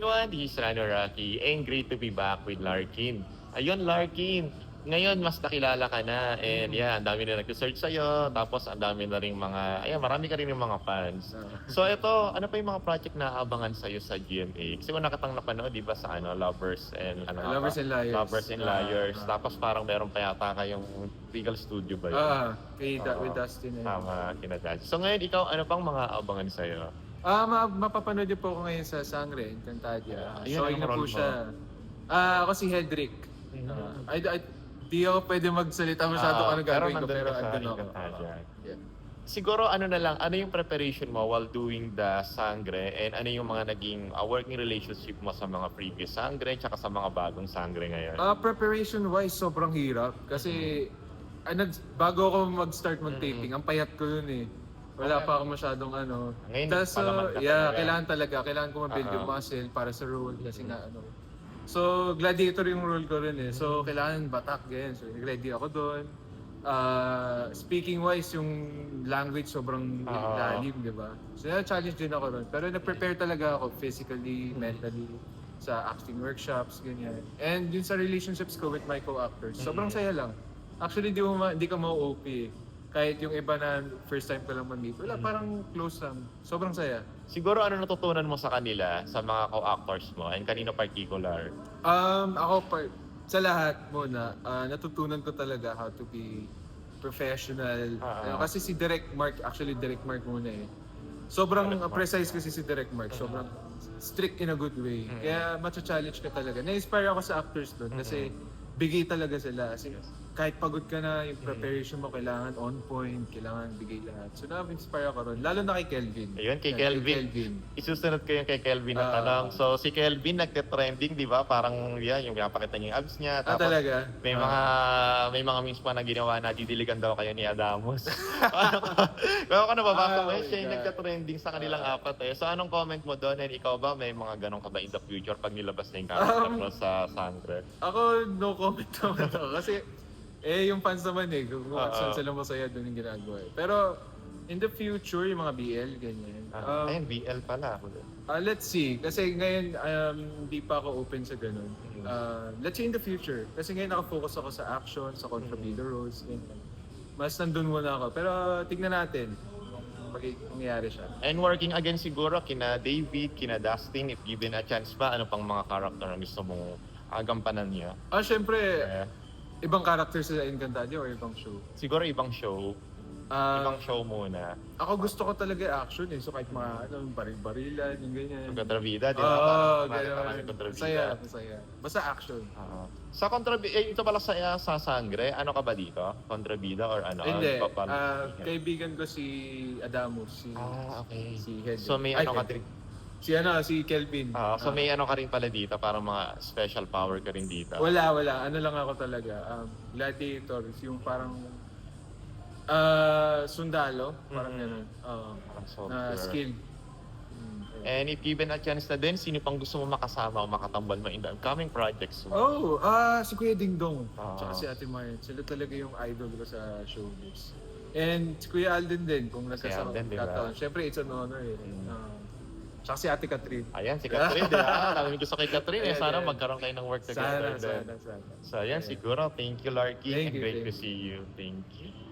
everyone, this is Rano Rocky and great to be back with Larkin. Ayun, Larkin, ngayon mas nakilala ka na and yeah, ang dami na nag-search sa'yo tapos ang dami na rin mga, ayan, marami ka rin yung mga fans. So ito, ano pa yung mga project na aabangan sa'yo sa GMA? Kasi kung nakatang napanood, di ba sa ano, Lovers and ano nga Lovers and Liars. Lovers and Ah, Liars. ah. Tapos parang meron pa yata kayong Regal Studio ba yun? Ah, kay Oo. with Dustin. eh. Tama, kinadad. So ngayon, ikaw, ano pang mga aabangan sa'yo? Ah, ma- mapapanood niyo po ako ngayon sa Sangre, Encantadia. Ayun, Showing anong na po role siya. Ah, ako si Hedrick. Ah, I, I, di ako pwede magsalita masyado kung ano gagawin ko, nandun pero ka sa andun ako. Encantadia. Yeah. Siguro ano na lang, ano yung preparation mo while doing the sangre and ano yung mga naging uh, working relationship mo sa mga previous sangre tsaka sa mga bagong sangre ngayon? Ah, preparation wise, sobrang hirap. Kasi, ah, nag, bago ako mag-start mag-taping, ang payat ko yun eh. Wala pa ako masyadong ano. Ngayon, palaman uh, ka yeah, talaga. kailangan talaga. Kailangan ko mabuild Ah, yung ah. muscle para sa role kasi nga ano. So, gladiator yung role ko rin eh. Mm-hmm. So, kailangan batak ganyan. So, ready ako doon. Uh, speaking wise, yung language sobrang Ah. lalim, di ba? So, challenge din ako ron. Pero nag-prepare talaga ako physically, mentally, sa acting workshops, ganyan. And yun sa relationships ko with my co-actors, sobrang Mm-hmm. saya lang. Actually, di, mo ma- di ka ma-OP eh. Kahit yung iba na first time ko lang ma-meet, wala, Mm-hmm. parang close lang. Sobrang saya. Siguro ano natutunan mo sa kanila, sa mga co-actors mo and kanino particular? Um, ako pa, sa lahat muna, ah, natutunan ko talaga how to be professional. Ah. Ano, kasi si Direct Mark, actually Direct Mark muna eh. Sobrang uh, Mark. precise kasi si Direct Mark. Sobrang strict in a good way. Mm. Kaya matcha-challenge ka talaga. Na-inspire ako sa actors doon kasi bigay talaga sila. Kasi kahit pagod ka na, yung preparation mo kailangan on point, kailangan bigay lahat. So na-inspire ako ron. Lalo na kay Kelvin. Ayun, kay Yan, Kelvin. Isusunod ko yung kay Kelvin na Ah. tanong. So si Kelvin nagte-trending, di ba? Parang yan, yung pinapakita niya yung abs niya. Ah, talaga? May Ah. mga may mga memes pa na ginawa na didiligan daw kayo ni Adamus. ano ko? Kaya ako nababasa Ah, mo, oh eh, siya yung nagka-trending sa kanilang Ah. apat eh. So anong comment mo doon? And ikaw ba, may mga ganong ka ba in the future pag nilabas na yung character Um, mo sa Sangre? Ako, no comment naman ako. Kasi, eh, yung fans naman eh, kung Oo. saan sila masaya doon yung ginagawa eh. Pero, in the future, yung mga BL, ganyan. Ah, Um, ayun, BL pala. ah, let's see. Kasi ngayon, um, di pa ako open sa ganun. Uh, let's see in the future. Kasi ngayon nakafocus ako sa action, sa contrabida roles, ganyan. Mas nandun muna ako. Pero, tignan natin kung mag- mangyayari siya. And working again siguro kina David, kina Dustin, if given a chance pa, ano pang mga character na gusto mong agampanan niya? Ah, syempre, Eh, ibang character sa Encantadia or ibang show? siguro ibang show. Ah, ibang show muna. Ako gusto ko talaga action eh. So kahit mga ano, baril-barilan, yung ganyan. Yung kontrabida, di ba? Oo, Parang ganyan. nakita namin kontrabida. Masaya, masaya. Basta action. Oo. Sa kontrabida, eh, ito pala sa, sa Sangre, ano ka ba dito? Kontrabida or ano? Hindi, Ano pa- ah, kaibigan ko si Adamus, si, Ah, okay. si Hedge. So may Ay, ano ka Hedge. Si ano, si Kelvin. ah, so Ah, may ano ka rin pala dito, parang mga special power ka rin dito. Wala, wala. Ano lang ako talaga. Um, gladiators, yung parang ah sundalo, parang Mhm. gano'n. Oo. Parang na soldier. skill. Mm, And if given a chance na din, sino pang gusto mo makasama o makatambal mo in the upcoming projects mo? Oh, ah si Kuya Ding Dong. Ah. Tsaka si Ate Marian. Sila talaga yung idol ko sa showbiz. And si Kuya Alden din, kung nagkasama Alden, di ba? Siyempre, it's an honor eh. Mm. Ah. Tsaka si Ate Catherine. Ayan, si Catherine, di ba? Dami gusto kay Catherine. Eh, Ayan, sana ayan. magkaroon kayo ng work Sana, together. din. sana, sana. So, ayan, siguro. Thank you, Larky. Thank and you, great thank to see you. Thank you.